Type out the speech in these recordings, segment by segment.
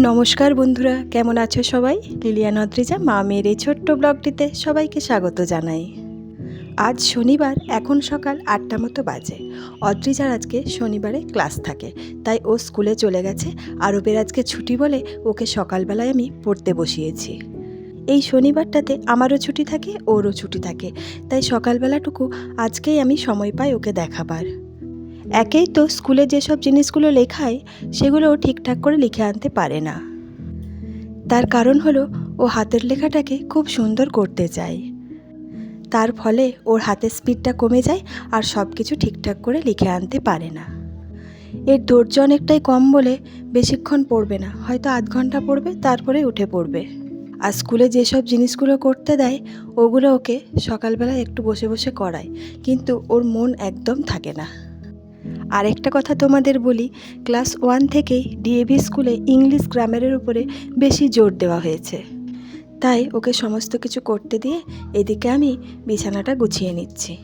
নমস্কার বন্ধুরা, কেমন আছো সবাই? লিলিয়া নদ্রিজা, মা মেয়ের এই ছোট্ট ব্লগটিতে সবাইকে স্বাগত জানাই। আজ শনিবার, এখন সকাল আটটা মতো বাজে। অদ্রিজার আজকে শনিবারে ক্লাস থাকে, তাই ও স্কুলে চলে গেছে। আরবের আজকে ছুটি বলে ওকে সকালবেলায় আমি পড়তে বসিয়েছি। এই শনিবারটাতে আমারও ছুটি থাকে, ওরও ছুটি থাকে। তাই সকালবেলাটুকু আজকেই আমি সময় পাই ওকে দেখাবার। একেই তো স্কুলে যেসব জিনিসগুলো লেখায় সেগুলো ঠিকঠাক করে লিখে আনতে পারে না। তার কারণ হলো, ও হাতের লেখাটাকে খুব সুন্দর করতে চায়। তার ফলে ওর হাতের স্পিডটা কমে যায় আর সব কিছু ঠিকঠাক করে লিখে আনতে পারে না। এর ধৈর্য অনেকটাই কম বলে বেশিক্ষণ পড়বে না, হয়তো আধ ঘণ্টা পড়বে, তারপরে উঠে পড়বে। আর স্কুলে যেসব জিনিসগুলো করতে দেয়, ওগুলো ওকে সকালবেলা একটু বসে বসে করায়, কিন্তু ওর মন একদম থাকে না। আরেকটা কথা তোমাদের বলি, ক্লাস ওয়ান থেকেই ডিএভি স্কুলে ইংলিশ গ্রামারের উপরে বেশি জোর দেওয়া হয়েছে। তাই ওকে সমস্ত কিছু করতে দিয়ে এদিকে আমি বিছানাটা গুছিয়ে নিচ্ছি।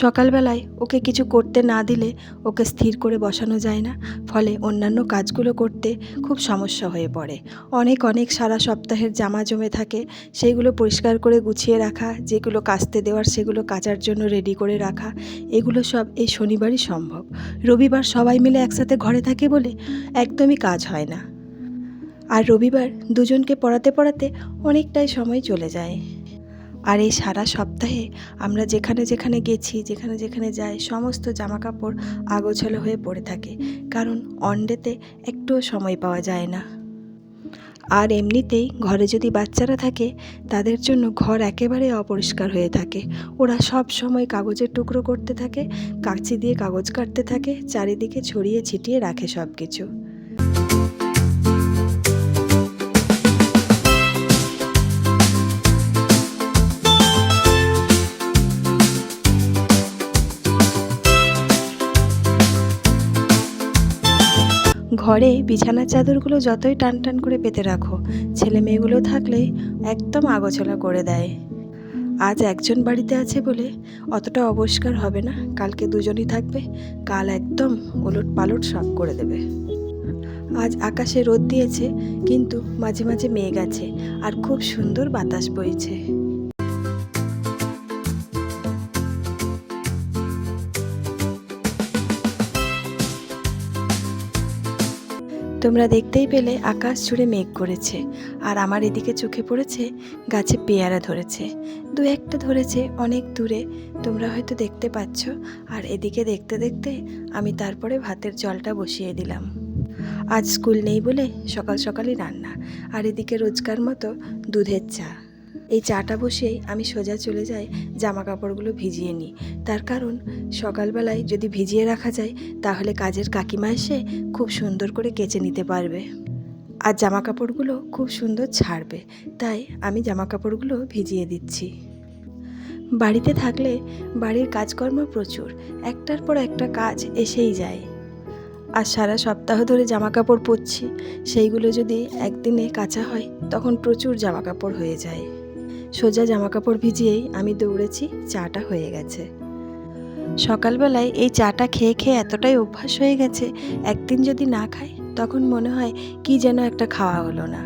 সকালবেলায় ওকে কিছু করতে না দিলে ওকে স্থির করে বসানো যায় না। ফলে অন্যান্য কাজগুলো করতে খুব সমস্যা হয়ে পড়ে। অনেক অনেক সারা সপ্তাহের জামা জমে থাকে সেইগুলো পরিষ্কার করে গুছিয়ে রাখা, যেগুলো কাচতে দেওয়ার সেগুলো কাচার জন্য রেডি করে রাখা, এগুলো সব এই শনিবারই সম্ভব। রবিবার সবাই মিলে একসাথে ঘরে থাকে বলে একদমই কাজ হয় না। আর রবিবার দুজনকে পড়াতে পড়াতে অনেকটাই সময় চলে যায়। আর এই সারা সপ্তাহে আমরা যেখানে যেখানে গেছি, যেখানে যেখানে যাই, সমস্ত জামা কাপড় আগোছালো হয়ে পড়ে থাকে। কারণ অনডেতে একটুও সময় পাওয়া যায় না। আর এমনিতেই ঘরে যদি বাচ্চারা থাকে, তাদের জন্য ঘর একেবারে অপরিষ্কার হয়ে থাকে। ওরা সব সময় কাগজের টুকরো করতে থাকে, কাঁচি দিয়ে কাগজ কাটতে থাকে, চারিদিকে ছড়িয়ে ছিটিয়ে রাখে সব কিছু ঘরে বিছানার চাদরগুলো যতই টান টান করে পেতে রাখো, ছেলে মেয়েগুলো থাকলে একদম আগোছলা করে দেয়। আজ একজন বাড়িতে আছে বলে অতটা অবস্কার হবে না, কালকে দুজনই থাকবে, কাল একদম ওলট পালট সব করে দেবে। আজ আকাশে রোদ দিয়েছে, কিন্তু মাঝে মাঝে মেঘ আছে, আর খুব সুন্দর বাতাস বইছে। তোমরা দেখতেই পেলে আকাশ জুড়ে মেঘ করেছে, আর আমার এদিকে চোখে পড়েছে গাছে পেয়ারা ধরেছে। দু একটা ধরেছে অনেক দূরে, তোমরা হয়তো দেখতে পাচ্ছ, আর এদিকে দেখতে দেখতে আমি তারপরে ভাতের জলটা বসিয়ে দিলাম। আজ স্কুল নেই বলে সকাল সকালই রান্না, আর এদিকে রোজকার মতো দুধের চা। এই চাটা বসেই আমি সোজা চলে যাই জামা কাপড়গুলো ভিজিয়ে নিই। তার কারণ, সকালবেলায় যদি ভিজিয়ে রাখা যায়, তাহলে কাজের কাকিমা এসে খুব সুন্দর করে কেচে নিতে পারবে। আর জামা কাপড়গুলো খুব সুন্দর ছাড়বে। তাই আমি জামা কাপড়গুলো ভিজিয়ে দিচ্ছি। বাড়িতে থাকলে বাড়ির কাজকর্ম প্রচুর। একটার পর একটা কাজ এসেই যায়। আর সারা সপ্তাহ ধরে জামা কাপড় পরছি। সেইগুলো যদি একদিনে কাঁচা হয়, তখন প্রচুর জামা কাপড় হয়ে যায়। সোজা জামা কাপড় ভিজিয়েই আমি দৌড়েছি, চাটা হয়ে গেছে। সকালবেলায় এই চাটা খেয়ে খেয়ে এতটাই অভ্যাস হয়ে গেছে, একদিন যদি না খাই, তখন মনে হয় কি যেন একটা খাওয়া হলো না।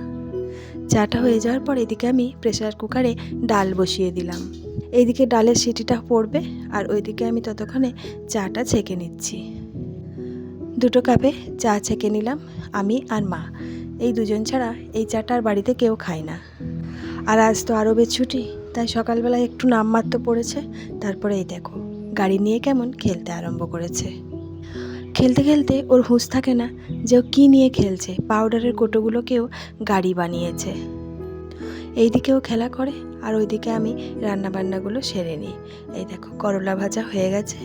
চাটা হয়ে যাওয়ার পর এদিকে আমি প্রেশার কুকারে ডাল বসিয়ে দিলাম। এইদিকে ডালের সিটিটা পড়বে, আর ওইদিকে আমি ততক্ষণে চাটা ছেঁকে নিচ্ছি। দুটো কাপে চা ছেঁকে নিলাম, আমি আর মা। এই দুজন ছাড়া এই চাটা আর বাড়িতে কেউ খায় না। আর আজ তো আরবের ছুটি, তাই সকালবেলায় একটু নামমাত্র পড়েছে। তারপরে এই দেখো, গাড়ি নিয়ে কেমন খেলতে আরম্ভ করেছে। খেলতে খেলতে ওর হুঁশ থাকে না যে ও কী নিয়ে খেলছে, পাউডারের কোটোগুলোকেও গাড়ি বানিয়েছে। এইদিকেও খেলা করে, আর ওইদিকে আমি রান্নাবান্নাগুলো সেরে নিই। এই দেখো, করলা ভাজা হয়ে গেছে।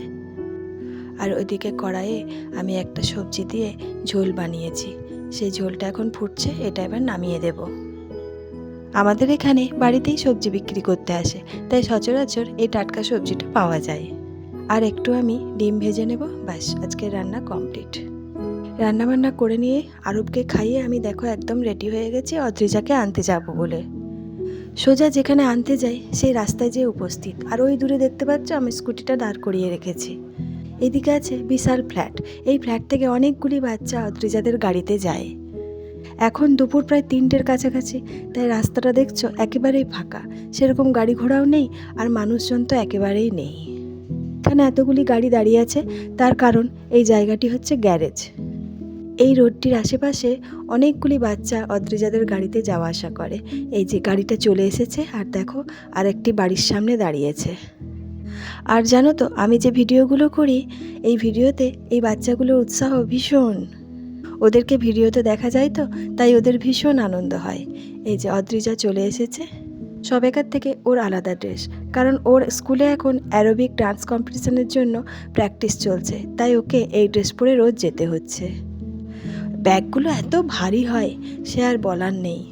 আর ওইদিকে কড়াইয়ে আমি একটা সবজি দিয়ে ঝোল বানিয়েছি। সেই ঝোলটা এখন ফুটছে, এটা এবার নামিয়ে দেবো। আমাদের এখানে বাড়িতেই সবজি বিক্রি করতে আসে, তাই সচরাচর এই টাটকা সবজিটা পাওয়া যায়। আর একটু আমি ডিম ভেজে নেব, ব্যাস আজকে রান্না কমপ্লিট। রান্না বান্না করে নিয়ে আরবকে খাইয়ে আমি দেখো একদম রেডি হয়ে গেছি, অদ্রিজাকে আনতে যাব বলে। সোজা যেখানে আনতে যাই, সেই রাস্তায় যেয়ে উপস্থিত। আর ওই দূরে দেখতে পাচ্ছ আমি স্কুটিটা দাঁড় করিয়ে রেখেছি। এদিকে আছে বিশাল ফ্ল্যাট। এই ফ্ল্যাট থেকে অনেকগুলি বাচ্চা অদ্রিজাদের গাড়িতে যায়। এখন দুপুর প্রায় তিনটের কাছাকাছি, তাই রাস্তাটা দেখছ একেবারেই ফাঁকা। সেরকম গাড়ি ঘোড়াও নেই আর মানুষজন তো একেবারেই নেই। এখানে এতগুলি গাড়ি দাঁড়িয়ে আছে, তার কারণ এই জায়গাটি হচ্ছে গ্যারেজ। এই রোডটির আশেপাশে অনেকগুলি বাচ্চা অদ্রিজাদের গাড়িতে যাওয়া আসা করে। এই যে গাড়িটা চলে এসেছে আর দেখো আর একটি বাড়ির সামনে দাঁড়িয়েছে। আর জানো তো, আমি যে ভিডিওগুলো করি, এই ভিডিওতে এই বাচ্চাগুলোর উৎসাহ ভীষণ। ওদেরকে ভিডিওতে দেখা যায় তো, তাই ওদের ভীষণ আনন্দ হয়। এই যে অদ্রিজা চলে এসেছে। সবেকার থেকে ওর আলাদা ড্রেস, কারণ ওর স্কুলে এখন অ্যারোবিক ডান্স কম্পিটিশনের জন্য প্র্যাকটিস চলছে, তাই ওকে এই ড্রেস পরে রোজ যেতে হচ্ছে। ব্যাগগুলো এত ভারী হয়, সে আর বলার নেই।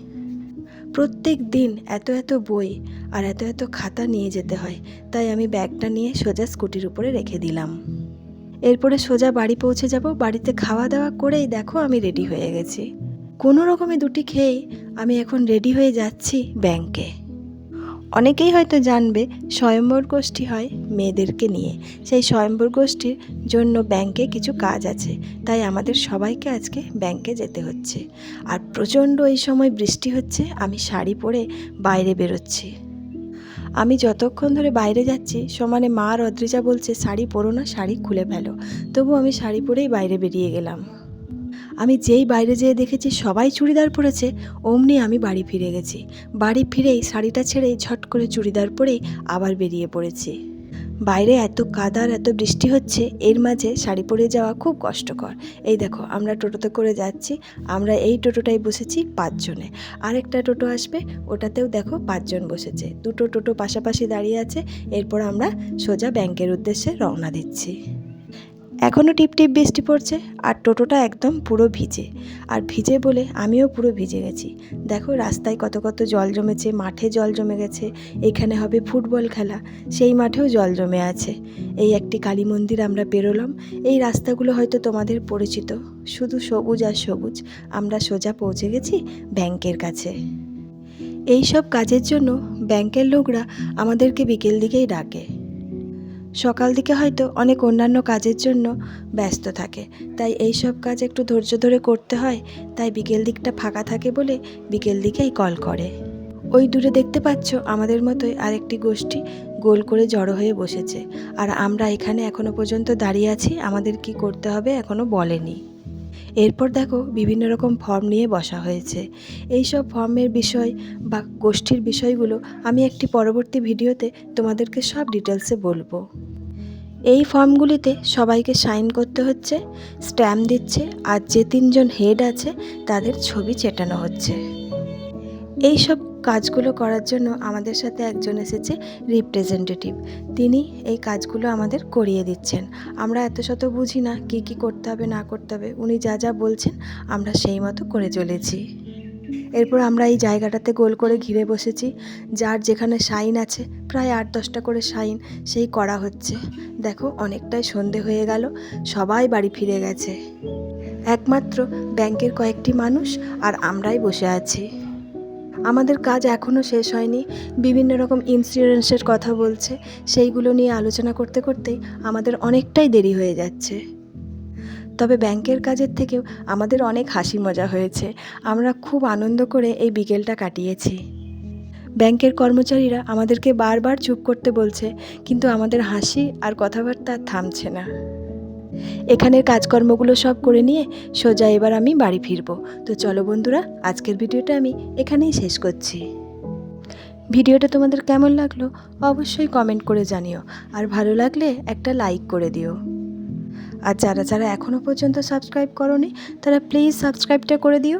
প্রত্যেক দিন এত এত বই আর এত এত খাতা নিয়ে যেতে হয়, তাই আমি ব্যাগটা নিয়ে সোজা স্কুটির উপরে রেখে দিলাম। এরপরে সোজা বাড়ি পৌঁছে যাব। বাড়িতে খাওয়া দাওয়া করেই দেখো আমি রেডি হয়ে গেছি। কোনো রকমে দুটি খেয়েই আমি এখন রেডি হয়ে যাচ্ছি ব্যাংকে অনেকেই হয়তো জানবে, স্বয়ম্বর গোষ্ঠী হয় মেয়েদেরকে নিয়ে। সেই স্বয়ম্বর গোষ্ঠীর জন্য ব্যাংকে কিছু কাজ আছে, তাই আমাদের সবাইকে আজকে ব্যাংকে যেতে হচ্ছে। আর প্রচণ্ড এই সময় বৃষ্টি হচ্ছে, আমি শাড়ি পরে বাইরে বেরোচ্ছি। আমি যতক্ষণ ধরে বাইরে যাচ্ছি, সমানে মা আর অদ্রিজা বলছে, শাড়ি পরো না, শাড়ি খুলে ফেলো। তবু আমি শাড়ি পরেই বাইরে বেরিয়ে গেলাম। আমি যেই বাইরে যেয়ে দেখেছি, সবাই চুড়িদার পরেছে, অমনি আমি বাড়ি ফিরে গেছি। বাড়ি ফিরেই, শাড়িটা ছেড়েই ঝট করে চুড়িদার পরেই আবার বেরিয়ে পড়েছি। বাইরে এত কাদার, এত বৃষ্টি হচ্ছে, এর মাঝে শাড়ি পরে যাওয়া খুব কষ্টকর। এই দেখো, আমরা টোটোতে করে যাচ্ছি, আমরা এই টোটোটাই বসেছি পাঁচজনে। আরেকটা টোটো আসবে, ওটাতেও দেখো পাঁচজন বসেছে। দুটো টোটো পাশাপাশি দাঁড়িয়ে আছে, এরপর আমরা সোজা ব্যাংকের উদ্দেশ্যে রওনা দিচ্ছি। এখনও টিপ টিপ বৃষ্টি পড়ছে আর টোটোটা একদম পুরো ভিজে। আর ভিজে বলে আমিও পুরো ভিজে গেছি। দেখো রাস্তায় কত কত জল জমেছে, মাঠে জল জমে গেছে, এখানে হবে ফুটবল খেলা, সেই মাঠেও জল জমে আছে। এই একটি কালী মন্দির আমরা বেরোলাম। এই রাস্তাগুলো হয়তো তোমাদের পরিচিত। শুধু সবুজ আর সবুজ। আমরা সোজা পৌঁছে গেছি ব্যাংকের কাছে। এই সব কাজের জন্য ব্যাংকের লোকরা আমাদেরকে বিকেল দিকেই ডাকে। সকাল দিকে হয়তো অনেক অন্যান্য কাজের জন্য ব্যস্ত থাকে। তাই এই সব কাজ একটু ধৈর্য ধরে করতে হয়, তাই বিকেল দিকটা ফাঁকা থাকে বলে বিকেল দিকেই কল করে। ওই দূরে দেখতে পাচ্ছ আমাদের মতোই আরেকটি গোষ্ঠী গোল করে জড়ো হয়ে বসেছে। আর আমরা এখানে এখনও পর্যন্ত দাঁড়িয়ে আছি, আমাদের কি করতে হবে এখনও বলেনি। এরপর দেখো বিভিন্ন রকম ফর্ম নিয়ে বসা হয়েছে। এই সব ফর্মের বিষয় বা গোষ্ঠীর বিষয়গুলো আমি একটি পরবর্তী ভিডিওতে তোমাদেরকে সব ডিটেলসে বলব। এই ফর্মগুলিতে সবাইকে সাইন করতে হচ্ছে স্ট্যাম্প দিচ্ছে, আর যে তিনজন হেড আছে তাদের ছবি চেটানো হচ্ছে। এই সব কাজগুলো করার জন্য আমাদের সাথে একজন এসেছে রিপ্রেজেন্টেটিভ তিনি এই কাজগুলো আমাদের করিয়ে দিচ্ছেন। আমরা এত শত বুঝি না কী কী করতে হবে, না করতে হবে। উনি যা যা বলছেন আমরা সেই মতো করে চলেছি। এরপর আমরা এই জায়গাটাতে গোল করে ঘিরে বসেছি। যার যেখানে সাইন আছে, প্রায় আট দশটা করে সাইন সেই করা হচ্ছে। দেখো, অনেকটাই সন্ধে হয়ে গেল, সবাই বাড়ি ফিরে গেছে। একমাত্র ব্যাংকের কয়েকটি মানুষ আর আমরাই বসে আছি। আমাদের কাজ এখনও শেষ হয়নি। বিভিন্ন রকম ইন্স্যুরেন্সের কথা বলছে। সেইগুলো নিয়ে আলোচনা করতে করতেই আমাদের অনেকটাই দেরি হয়ে যাচ্ছে। তবে ব্যাংকের কাজের থেকেও আমাদের অনেক হাসি মজা হয়েছে। আমরা খুব আনন্দ করে এই বিকেলটা কাটিয়েছি। ব্যাংকের কর্মচারীরা আমাদেরকে বারবার চুপ করতে বলছে, কিন্তু আমাদের হাসি আর কথাবার্তা থামছে না। এখানের কাজকর্মগুলো সব করে নিয়ে সোজা এবার আমি বাড়ি ফিরব। তো চলো বন্ধুরা, আজকের ভিডিওটা আমি এখানেই শেষ করছি। ভিডিওটা তোমাদের কেমন লাগল অবশ্যই কমেন্ট করে জানিও, আর ভালো লাগলে একটা লাইক করে দিও। আর যারা যারা এখনও পর্যন্ত সাবস্ক্রাইব করনি, তারা প্লিজ সাবস্ক্রাইবটা করে দিও।